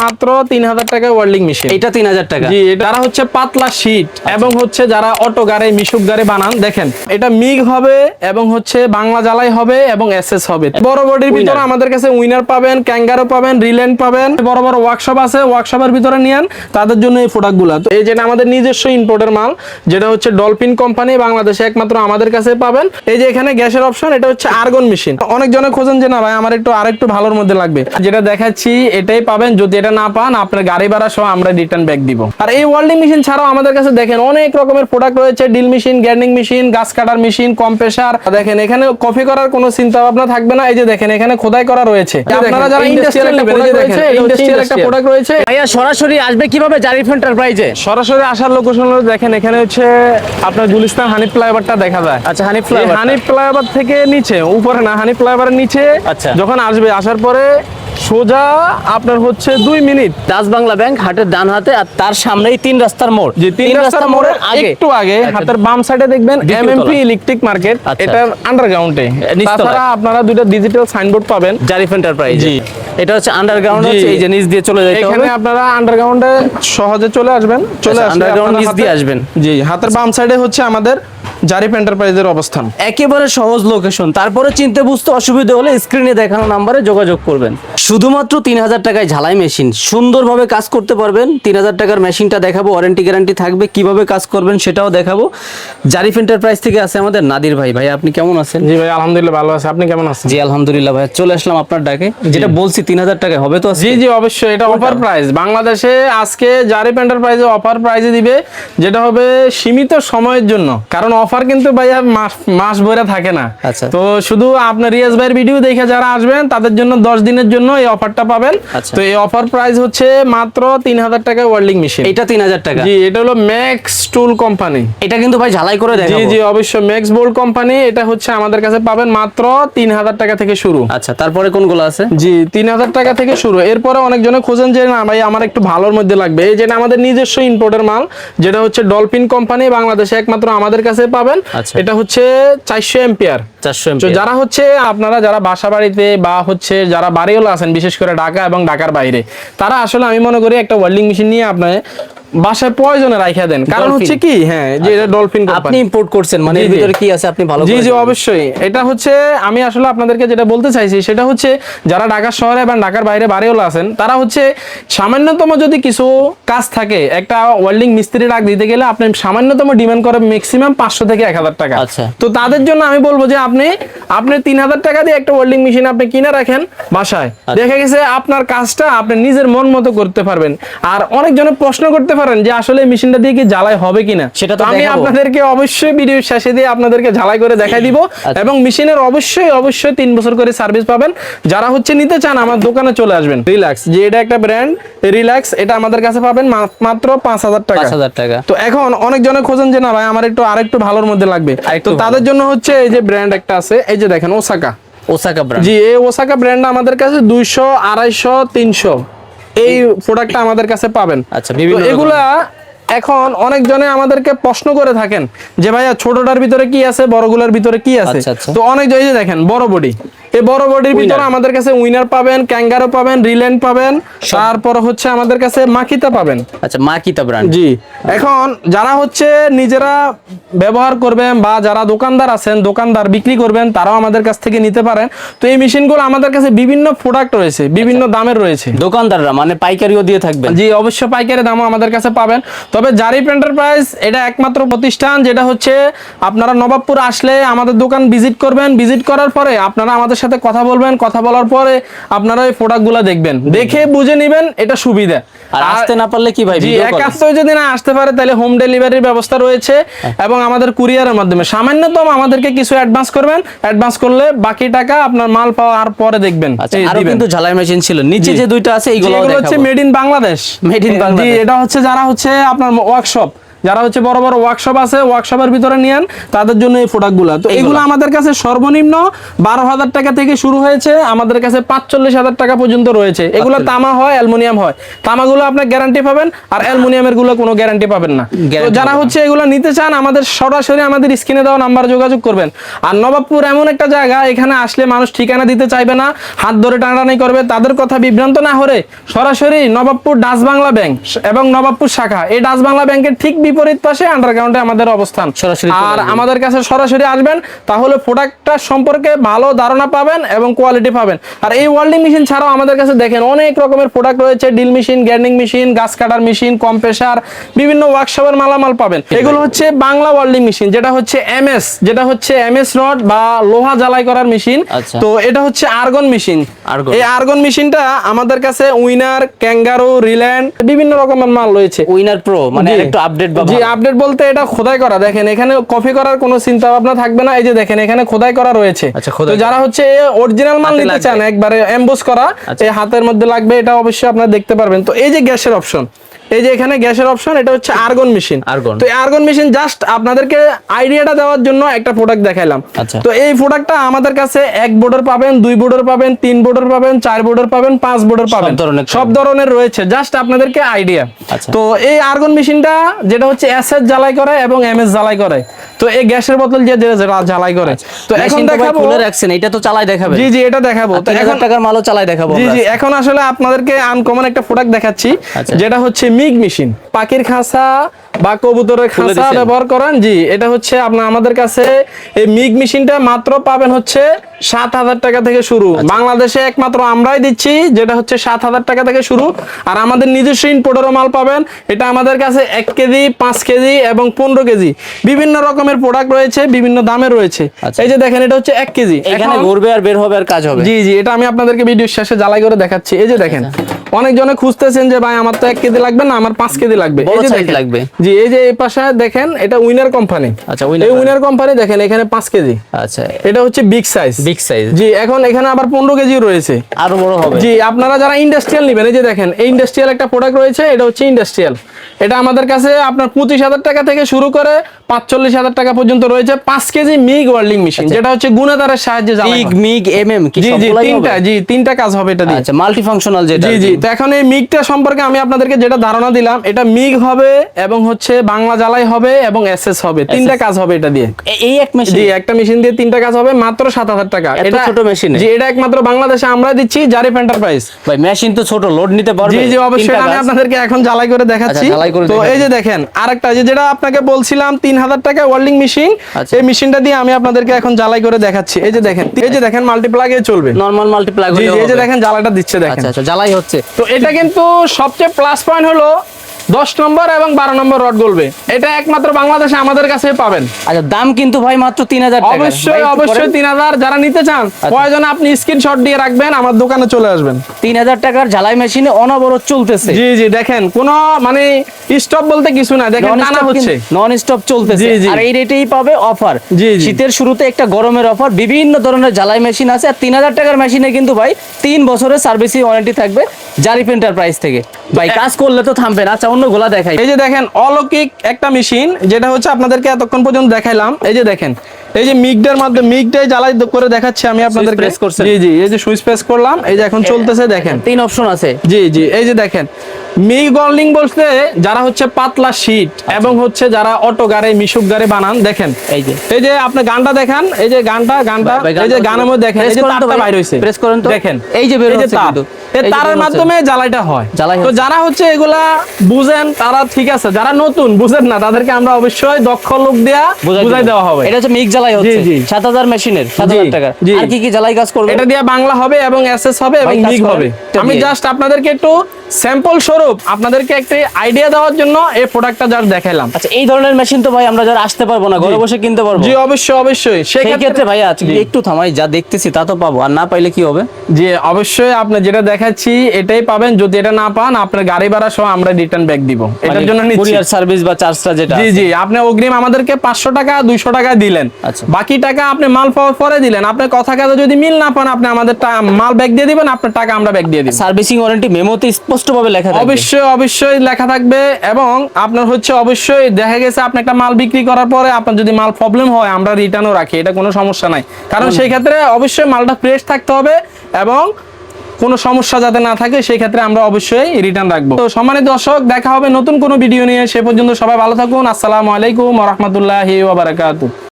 মাত্র তিন হাজার টাকা ওয়েল্ডিং মেশিন এটা তিন হাজার টাকা। জি যারা হচ্ছে পাতলা শীট এবং হচ্ছে যারা অটো গাড়ি মিশুক গাড়ি বানান দেখেন এটা মিগ হবে এবং হচ্ছে বাংলা জ্বালাই হবে এবং এসএস হবে। বড় বডির ভিতরে আমাদের কাছে উইনার পাবেন ক্যাঙ্গারো পাবেন রিল্যান্ড পাবেন বড় বড় ওয়ার্কশপ আছে ওয়ার্কশপের ভিতরে নিয়েন তাদের জন্য এই প্রোডাক্টগুলো তো এই যেটা আমাদের নিজস্ব ইম্পোর্টের মাল যেটা হচ্ছে ডলফিন কোম্পানি বাংলাদেশে একমাত্র আমাদের কাছে পাবেন। এই যে এখানে গ্যাসের অপশন এটা হচ্ছে আর্গন মেশিন অনেক জনে খোঁজেন যে না ভাই আমার একটু আরেকটু ভালোর মধ্যে লাগবে। যেটা দেখাচ্ছি এটাই পাবেন যদি এটা না পান আপনার গাড়ি ভাড়া সহ আমরা রিটার্ন ব্যাক দিব। আর এই ওয়েল্ডিং মেশিন ছাড়াও আমাদের কাছে দেখেন অনেক রকমের প্রোডাক্ট রয়েছে ডিল মেশিন গ্যান্ডিং মেশিন গাছ কাটার মেশিন কম্প্রেসার দেখেন এখানে কফি করার কোনো চিন্তা ভাবনা থাকবে না। এই যে দেখেন এখানে খোদাই করা রয়েছে। আপনারা যারা ইন্ডাস্ট্রিয়াল একটা প্রোডাক্ট রয়েছে ইন্ডাস্ট্রিয়াল একটা প্রোডাক্ট রয়েছে। ভাইয়া সরাসরি আসবে কীভাবে জারিফ এন্টারপ্রাইজে সরাসরি আসার লোকেশন দেখেন এখানে হচ্ছে আপনার গুলিস্তান হানিফ ফ্লাইওভারটা দেখা যায়। আচ্ছা হানিফ ফ্লাইওভার হানিফ ফ্লাইওভার থেকে নিচে উপরে না হানিফ ফ্লাইওভারের নিচে আচ্ছা। যখন আসবে আসার পরে সোজা আপনার হচ্ছে দুই মিনিট। ডাচ বাংলা ব্যাংক হাটের ডান হাতে আর তার সামনেই তিন রাস্তার মোড়। যে তিন রাস্তার মোড়ের আগে। একটু আগে হাতের বাম সাইডে দেখবেন এমএমপি ইলেকট্রিক মার্কেট আচ্ছা। এটার আন্ডারগ্রাউন্ডে তাছাড়া আপনারা দুইটা ডিজিটাল সাইনবোর্ড পাবেন। জারিফ এন্টারপ্রাইজ জি। এটা হচ্ছে আন্ডারগ্রাউন্ড হচ্ছে এই যে নিচ দিয়ে চলে যেতে এখানে আপনারা আন্ডারগ্রাউন্ডে সহজে চলে আসবেন। চলে আচ্ছা, underground আপনারা নিচ দিয়ে আসবেন। জি হাতের বাম সাইডে হচ্ছে আমাদের জারিফ এন্টারপ্রাইজের অবস্থান। একেবারে সহজ লোকেশন তারপরে চিনতে বুঝতে অসুবিধা হলে স্ক্রিনে দেখানো নাম্বারে যোগাযোগ করবেন। শুধুমাত্র তিন হাজার টাকায় ঝালাই মেশিন সুন্দরভাবে কাজ করতে পারবেন। তিন হাজার টাকার মেশিনটা দেখাবো। ওয়ারেন্টি গ্যারান্টি থাকবে। কীভাবে কাজ করবেন সেটাও দেখাবো। জারিফ এন্টারপ্রাইজ থেকে আছে আমাদের নাদির ভাই। ভাই আপনি কেমন আছেন? জি ভাই আলহামদুলিল্লাহ ভালো আছে। আপনি কেমন আছেন? জি আলহামদুলিল্লাহ ভাই। চলে আসলাম আপনার ডাকে। যেটা বলছি তিন হাজার টাকায় হবে তো? জি জি অবশ্যই। এটা অফার প্রাইস বাংলাদেশে আজকে জারিফ এন্টারপ্রাইজে অফার প্রাইজে দিবে যেটা হবে সীমিত সময়ের জন্য। কারণ অফার কিন্তু ভাইয়া মাস মাস ভরে থাকে না। আচ্ছা। তো শুধু আপনার রিয়াজ ভাইয়ের ভিডিও দেখে যারা আসবেন তাদের জন্য দশ দিনের জন্য এই অফারটা পাবেন। আচ্ছা। তো এই অফার প্রাইস হচ্ছে মাত্র তিন হাজার টাকা ওয়েল্ডিং মেশিন এটা তিন হাজার টাকা। জি এটা হলো ম্যাক্স টুল কোম্পানি এটা কিন্তু ভাই ঝালাই করে জি জি অবশ্যই ম্যাক্স বোল্ড কোম্পানি এটা হচ্ছে আমাদের কাছে পাবেন মাত্র তিন হাজার টাকা থেকে শুরু। আচ্ছা তারপরে কোনগুলো আছে? জি তিন হাজার টাকা থেকে শুরু। এরপরে অনেকজনে খোঁজেন যে না ভাই আমার একটু ভালোর মধ্যে লাগবে। এই যেটা আমাদের নিজস্ব ইম্পোর্টের মাল যেটা হচ্ছে ডলফিন কোম্পানি বাংলাদেশে একমাত্র আমাদের কাছে পাবেন। আচ্ছা। এটা হচ্ছে চারশো এম্পিয়ার যারা হচ্ছে আপনারা যারা বাসা বাড়িতে বা হচ্ছে যারা বাড়িওয়ালা আছেন বিশেষ করে ঢাকা এবং ঢাকার বাইরে তারা আসলে আমি মনে করি একটা ওয়েল্ডিং মেশিন নিয়ে আপনার বাসায় প্রয়োজনে রাখা দেন। কারণ হচ্ছে কি হ্যাঁ যে এটা ডলফিন আপনি ইম্পোর্ট করছেন মানে এর ভিতরে কি আছে আপনি ভালো জি জি অবশ্যই। এটা হচ্ছে আমি আসলে আপনাদেরকে যেটা বলতে চাইছি সেটা হচ্ছে যারা ঢাকা শহরে এবং ঢাকার বাইরে বাড়িওয়ালা আছেন তারা হচ্ছে সামান্যতম যদি কিছু কাজ থাকে একটা ওয়েল্ডিং মিস্ত্রি ডাক দিতে গেলে আপনি সামান্যতম ডিমান্ড করে ম্যাক্সিমাম পাঁচশো থেকে এক হাজার টাকা। আচ্ছা। তো তাদের জন্য আমি বলব যে আপনি আপনি তিন হাজার টাকা দিয়ে একটা ওয়েল্ডিং মেশিন আপনি কিনে রাখেন বাসায়। আচ্ছা। দেখা গেছে আপনার কাজটা আপনি নিজের মন মতো করতে পারবেন। আর অনেকজনে প্রশ্ন করতে পারেন যে আসলে মেশিনটা দিয়ে কি জ্বালাই হবে কিনা? সেটা তো আমি আপনাদেরকে অবশ্যই ভিডিও শেষে দিয়ে আপনাদেরকে ঝালাই করে দেখাই দিব। আচ্ছা। এবং মেশিনের অবশ্যই অবশ্যই তিন বছর করে সার্ভিস পাবেন। যারা হচ্ছে নিতে চান আমার দোকানে চলে আসবেন। রিল্যাক্স যে এটা একটা ব্র্যান্ড রিল্যাক্স এটা আমাদের কাছে পাবেন মাত্র পাঁচ হাজার টাকা। পাঁচ হাজার টাকা। তো এখন অনেক জনে খোঁজেন যে না ভাই আমার একটু আরেকটু ভালোর মধ্যে লাগবে। তো তাদের জন্য হচ্ছে এই যে ব্র্যান্ড একটা আছে এই যে দেখেন ওসাকা ওসাকা ব্র্যান্ড জি এই ওসাকা ব্র্যান্ড আমাদের কাছে দুইশো আড়াইশো তিনশো। এই প্রোডাক্টটা আমাদের কাছে পাবেন। আচ্ছা, বিভিন্ন এগুলা এখন অনেক জনে আমাদেরকে প্রশ্ন করে থাকেন যে ভাইয়া ছোটটার ভিতরে কি আছে? বড়গুলোর ভিতরে কি আছে? আচ্ছা, আচ্ছা। তো অনেক এই যে দেখেন বড় বডি এই বড় বডির ভিতরে আমাদের কাছে উইনার পাবেন ক্যাঙ্গারো পাবেন রিল্যান্ড পাবেন তারপর হচ্ছে আমাদের কাছে মাকিতা পাবেন। আচ্ছা মাকিতা ব্র্যান্ড জি এখন যারা হচ্ছে নিজেরা ব্যবহার করবেন বা যারা দোকানদার আছেন দোকানদার বিক্রি করবেন তারাও আমাদের কাছ থেকে নিতে পারেন। তো এই মেশিনগুলো আমাদের কাছে বিভিন্ন প্রোডাক্ট রয়েছে বিভিন্ন দামের রয়েছে। দোকানদাররা মানে পাইকারিও দিয়ে থাকবেন। জি অবশ্য পাইকারি দামও আমাদের কাছে পাবেন। তবে জারিপ এন্টারপ্রাইজ এটা একমাত্র প্রতিষ্ঠান যেটা হচ্ছে আপনারা নবাবপুর আসলে আমাদের দোকান ভিজিট করবেন। ভিজিট করার পরে আপনারা আমাদের সাথে কথা বলবেন কথা বলার পরে আপনারা এই প্রোডাক্টগুলো দেখবেন। দেখে বুঝে নেবেন এটা সুবিধা। আর আসতে না পারলে কি ভাই? এক কল আসতেও যদি না আসতে পারে তাহলে হোম ডেলিভারির ব্যবস্থা রয়েছে এবং আমাদের কুরিয়ারের মাধ্যমে। সামান্যতম আমাদেরকে কিছু অ্যাডভান্স করবেন। অ্যাডভান্স করলে বাকি টাকা আপনার মাল পাওয়ার পরে দেখবেন। আচ্ছা আরও। কিন্তু ঝালাই মেশিন ছিল। নিচে যে দুইটা আছে এইগুলো হচ্ছে মেড ইন বাংলাদেশ in জি, বাংলাদেশ। এটা হচ্ছে যারা হচ্ছে আপনার ওয়ার্কশপ যারা হচ্ছে বড় বড় ওয়ার্কশপ আছে ওয়ার্কশপের ভিতরে নিয়েন তাদের জন্য এই প্রোডাক্টগুলো তো এগুলো আমাদের কাছে সর্বনিম্ন বারো হাজার টাকা থেকে শুরু হয়েছে আমাদের কাছে পাঁচচল্লিশ হাজার টাকা পর্যন্ত রয়েছে। এগুলো তামা হয় অ্যালুমিনিয়াম হয়। তামাগুলো আপনার গ্যারান্টি পাবেন আর অ্যালুমিনিয়ামেরগুলো কোনো গ্যারান্টি পাবেন না। তো যারা হচ্ছে এগুলো নিতে চান আমাদের সরাসরি আমাদের স্ক্রিনে দেওয়া নাম্বার যোগাযোগ করবেন। আর নবাবপুর এমন একটা জায়গা এখানে আসলে মানুষ ঠিকানা দিতে চাইবে না হাত ধরে টানাটানি করবে তাদের কথা বিভ্রান্ত না হরে সরাসরি নবাবপুর ডাচ বাংলা ব্যাংক এবং নবাবপুর শাখা। এই ডাচ বাংলা ব্যাংকের ঠিক বিপরীত পাশে আন্ডারগ্রাউন্ডে আমাদের অবস্থান। সরাসরি আর আমাদের কাছে সরাসরি আসবেন তাহলে প্রোডাক্টটা সম্পর্কে ভালো ধারণা পাবেন এবং কোয়ালিটি পাবেন। আর এই ওয়েল্ডিং মেশিন ছাড়াও আমাদের কাছে দেখেন অনেক রকমের প্রোডাক্ট রয়েছে ডিল মেশিন গ্যান্ডিং মেশিন গাছ কাটার মেশিন কম্প্রেসার বিভিন্ন ওয়ার্কশপের মালামাল পাবেন। এগুলো হচ্ছে বাংলা ওয়েল্ডিং মেশিন যেটা হচ্ছে এমএস যেটা হচ্ছে এমএস রড বা লোহা জ্বালাই করার মেশিন আচ্ছা। তো এটা হচ্ছে আর্গন মেশিন এই আর্গন মেশিনটা আমাদের কাছে উইনার ক্যাঙ্গারো রিল্যান্ড বিভিন্ন রকমের মাল রয়েছে। উইনার প্রো মানে একটু আপডেট বা জি আপডেট বলতে এটা খোদাই করা। দেখেন এখানে কপি করার কোনো চিন্তা ভাবনা থাকবে না। এই যে দেখেন এখানে খোদাই করা রয়েছে। আচ্ছা, তো যারা হচ্ছে অরিজিনাল মাল নিতে চান একবারে এমবোস করা আচ্ছা। এই হাতের মধ্যে লাগবে এটা অবশ্যই আপনারা দেখতে পারবেন। তো এই যে গ্যাসের অপশন এই যে এখানে গ্যাসের অপশন এটা হচ্ছে আর্গন মেশিন Argon। তো আর্গন মেশিন জাস্ট আপনাদেরকে আইডিয়াটা দেওয়ার জন্য একটা প্রোডাক্ট দেখাইলাম। আচ্ছা। তো এই প্রোডাক্টটা আমাদের কাছে এক বোর্ডের পাবেন দুই বোর্ডের পাবেন তিন বোর্ডের পাবেন চার বোর্ডের পাবেন পাঁচ বোর্ডের পাবেন। সব ধরনের রয়েছে জাস্ট আপনাদেরকে আইডিয়া আচ্ছা। তো এই আর্গন মেশিনটা যেটা হচ্ছে এসএস জ্বালাই করে এবং এমএস জ্বালাই করে। তো এই গ্যাসের বোতল যে জ্বালাই করে। তো এখন দেখাবো খুলে রাখছেন এটা তো চালাই দেখাবে জি জি এটা দেখাবো। তো তিন এখন হাজার টাকার মালও চালাই দেখাবো জি জি এখন আসলে আপনাদেরকে আনকমন একটা প্রোডাক্ট দেখাচ্ছি আচ্ছা। যেটা হচ্ছে মিগ মেশিন। পাখির খাঁচা বা কবুতরের খাঁচা ব্যবহার করেন জি এটা হচ্ছে আপনার আমাদের কাছে এই মিগ মেশিনটা মাত্র পাবেন হচ্ছে সাত হাজার টাকা থেকে শুরু। আচ্ছা। বাংলাদেশে একমাত্র আমরাই দিচ্ছি যেটা হচ্ছে সাত হাজার টাকা থেকে শুরু। আর আমাদের নিজস্ব ইনপোর্টেরও মাল পাবেন এটা আমাদের কাছে এক কেজি পাঁচ কেজি এবং পনেরো কেজি। বিভিন্ন রকমের প্রোডাক্ট রয়েছে বিভিন্ন দামে রয়েছে। আচ্ছা। এই যে দেখেন এটা হচ্ছে এক কেজি। এখানে ঘুরবে আর বের হবে আর কাজ হবে। জি জি এটা আমি আপনাদেরকে ভিডিও শেষে জ্বালাই করে দেখাচ্ছি। এই যে দেখেন অনেকজনে খুঁজতেছেন যে ভাই আমার তো এক কেজি লাগবে না আমার পাঁচ কেজি লাগবে। লাগবে। জি এই যে এই পাশে দেখেন এটা উইনার কোম্পানি। আচ্ছা, এই উইনার কোম্পানি দেখেন এখানে পাঁচ কেজি। আচ্ছা। এটা হচ্ছে বিগ সাইজ বিগ সাইজ জি এখন এখানে আবার পনেরো কেজি রয়েছে। আরও বড় হবে। জি আপনারা যারা ইন্ডাস্ট্রিয়াল নেবেন এই যে দেখেন এই ইন্ডাস্ট্রিয়াল একটা প্রোডাক্ট রয়েছে এটা হচ্ছে ইন্ডাস্ট্রিয়াল এটা আমাদের কাছে আপনার পঁচিশ হাজার টাকা থেকে শুরু করে পাঁচচল্লিশ হাজার টাকা পর্যন্ত রয়েছে পাঁচ কেজি মিগ ওয়েল্ডিং মেশিন যেটা হচ্ছে গুণাদারের সাহায্যে হয়। মিগ এমএম কি জি জি তিনটা জি তিনটা কাজ হবে এটা দিয়ে। আচ্ছা মাল্টি ফাংশনাল যেটা জি জি। তো এখন এই মিগটা সম্পর্কে আমি আপনাদেরকে যেটা ধারণা দিলাম এটা মিগ হবে এবং হচ্ছে বাংলা জ্বালাই হবে এবং এসএস হবে। তিনটা কাজ হবে এটা দিয়ে। এই এক মেশিন জি একটা মেশিন দিয়ে তিনটা কাজ হবে মাত্র সাত হাজার টাকা। এত ছোট এ? জি এটা একমাত্র বাংলাদেশে আমরা দিচ্ছি জারিফ এন্টারপ্রাইজ ভাই মেশিন তো ছোট লোড নিতে পারবে। জি জি অবশ্যই আমি আপনাদেরকে এখন জ্বালাই করে দেখাচ্ছি। আচ্ছা, তো এই যে দেখেন আরেকটা যে যেটা আপনাকে বলছিলাম তিন হাজার টাকা ওয়েল্ডিং মেশিন আচ্ছা। এই মেশিনটা দিয়ে আমি আপনাদেরকে এখন জ্বালাই করে দেখাচ্ছি। এই যে দেখেন এই যে দেখেন মাল্টিপ্লাগে চলবে। নরমাল মাল্টি প্লাগ জি হলেও এই যে দেখেন জ্বালাটা দিচ্ছে দেখেন। আচ্ছা আচ্ছা জ্বালাই হচ্ছে। তো এটা কিন্তু সবচেয়ে প্লাস পয়েন্ট হলো দশ নম্বর এবং বারো নম্বর রড বলবে এটা একমাত্র বাংলাদেশে আমাদের কাছে পাবেন। আচ্ছা দাম কিন্তু ভাই মাত্র তিন হাজার অবশ্যই অবশ্যই তিন হাজার যারা নিতে চান আচ্ছা। প্রয়োজনে আপনি স্ক্রিনশট দিয়ে রাখবেন আমার দোকানে চলে আসবেন। তিন হাজার টাকার ঝালাই মেশিনে অনবরত চলতেছে। জি জি দেখেন কোনো মানে স্টপ বলতে কিছু না দেখেন টানা হচ্ছে। নন স্টপ চলতেছে। আর এই রেটেই পাবে অফার জি। শীতের শুরুতে একটা গরমের অফার বিভিন্ন ধরনের জ্বালাই মেশিন আছে। আর তিন হাজার টাকার মেশিনে কিন্তু ভাই তিন বছরের সার্ভিসিং ওয়ারেন্টি থাকবে জারিফ এন্টারপ্রাইজ থেকে। ভাই কাজ করলে তো থামবে না। আচ্ছা অন্য গোলা দেখাই। এই যে দেখেন, অলৌকিক একটা মেশিন, যেটা হচ্ছে আপনাদেরকে এতক্ষণ পর্যন্ত দেখাইলাম। এই যে দেখেন এই যে মিগডের মাধ্যমে মিগটাই জ্বালাই করে দেখাচ্ছি আমি আপনাদেরকে press করছেন? জি জি এই যে সুইচ প্রেস করলাম এই যে এখন চলতেছে দেখেন তিন অপশন আছে জি জি এই যে দেখেন মি গর্লিং বলতে যারা হচ্ছে পাতলা শীট এবং হচ্ছে যারা অটো গাড়ি মিশুক গাড়ি বানান দেখেন এই যে এই যে আপনি গানটা দেখেন এই যে গানটা গানটা এই যে গানের মধ্যে দেখেন এই যে তারটা বাইর হইছে press করেন তো। দেখেন এই যে বের হচ্ছে কিন্তু। এই তারের মাধ্যমে জ্বালাইটা হয় জ্বালাই তো যারা হচ্ছে এগুলা বুঝেন তারা ঠিক আছে যারা নতুন বুঝেন না তাদেরকে আমরা অবশ্যই দক্ষ লোক দেয়া বুঝাই দেওয়া হবে এটা হচ্ছে মিক জ্বালাই হচ্ছে। জি। সাত হাজার মেশিনের সাত হাজার জি, টাকা। আর কি কি জ্বালাই কাজ করবে এটা দিয়ে বাংলা হবে এবং এসএস হবে এবং মিগ হবে। আমি জাস্ট আপনাদেরকে একটু স্যাম্পল স্বরূপ আপনাদেরকে একটা আইডিয়া দেওয়ার জন্য এই প্রোডাক্টটা জাস্ট দেখাইলাম। আচ্ছা এই ধরনের মেশিন তো ভাই আমরা যারা আসতে পারব না ঘরে বসে কিনতে পারব। জি অবশ্যই অবশ্যই। সেই ক্ষেত্রে ভাই আজকে একটু থামাই যা দেখতেছি তা তো পাবো আর না পাইলে কি হবে? জি অবশ্যই আপনি যেটা দেখাচ্ছি এটাই পাবেন। যদি এটা না পান আপনার গাড়ি ভাড়া সহ আমরা রিটার্ন ব্যাক দিব। এটার জন্য নিচ্ছি। কুরিয়ার সার্ভিস বা চার্জটা যেটা জি জি আপনি অগ্রিম আমাদেরকে পাঁচশো টাকা দুইশো টাকা দিলেন। আচ্ছা। বাকি টাকা আপনি মাল পাওয়ার পরে দিলেন। আপনি কথা কাজে যদি মিল না পান আপনি আমাদের মাল ব্যাক দিয়ে দিবেন আপনার টাকা আমরা ব্যাক দিয়ে দিব। সার্ভিসিং ওয়ারেন্টি মেমোতে স্পষ্ট স্পষ্টভাবে লেখা থাকবে। অবশ্যই অবশ্যই লেখা থাকবে এবং আপনার হচ্ছে অবশ্যই দেখা গেছে আপনি একটা মাল বিক্রি করার পরে আপনার যদি মাল প্রবলেম হয় আমরা রিটার্নও রাখি এটা কোনো সমস্যা নাই। কারণ সেই ক্ষেত্রে অবশ্যই মালটা ফ্রেশ থাকতে হবে এবং কোনো সমস্যা যাতে না থাকে সেই ক্ষেত্রে আমরা অবশ্যই রিটার্ন রাখব। তো সম্মানিত দর্শক দেখা হবে নতুন কোনো ভিডিও নিয়ে। সে পর্যন্ত সবাই ভালো থাকুন। আসসালামু আলাইকুম রহমতুল্লাহি ওয়া বারাকাতুহু।